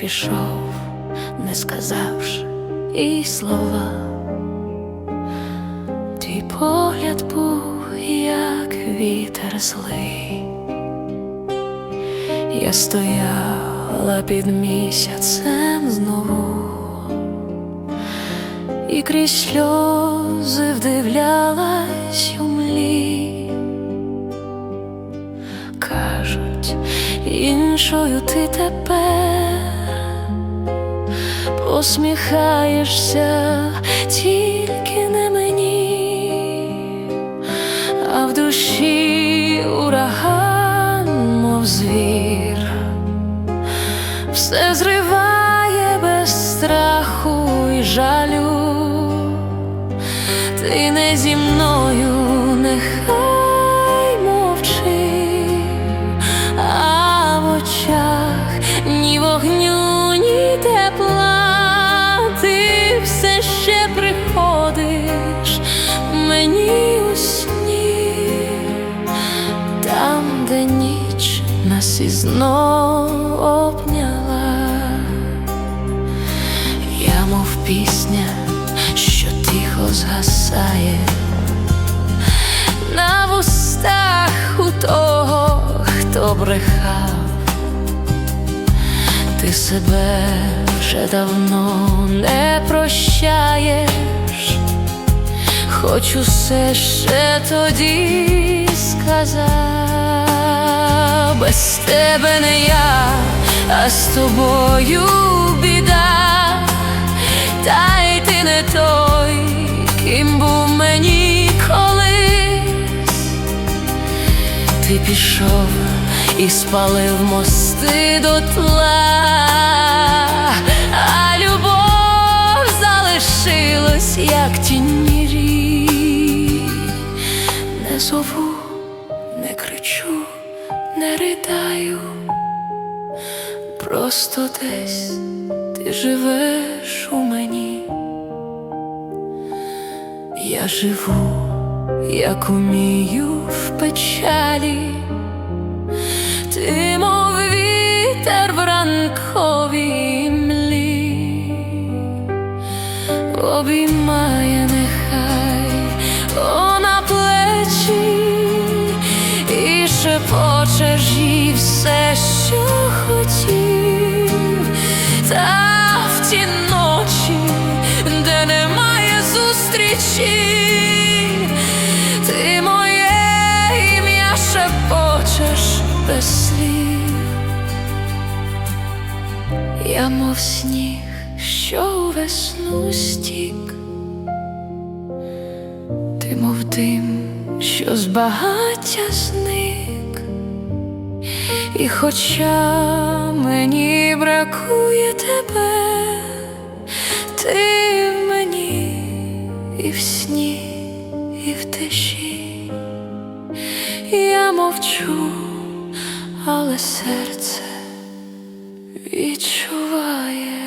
пішов, не сказавши і слова. Твій погляд був, як вітер злий. Я стояла під місяцем знову і крізь сльози вдивлялась у млі. Кажуть, іншою ти тепер посміхаєшся тільки не мені, а в душі ураган, мов звір, все зриває без страху і жалю. Ти не зі мною, нехай ні вогню, ні тепла, і знов обняла. Я мов пісня, що тихо згасає. На вустах у того, хто брехав, ти себе вже давно не прощаєш, хоч усе ще тоді сказав, без тебе не я, а з тобою біда, та й ти не той, ким був мені колись. Ти пішов і спалив мости до тла, як тінь рік. Не зову, не кричу, не ридаю, просто десь ти живеш у мені. Я живу, як умію в печалі, ти мов вітер в ранковій млі, обіймає нехай їй все, що хотів, та в ті ночі, де немає зустрічі, ти моє ім'я шепочеш без слів. Я мов сніг, що у весну стік, ти мов дим, що з багаття і хоча мені бракує тебе, ти в мені і в сні, і в тиші, я мовчу, але серце відчуває.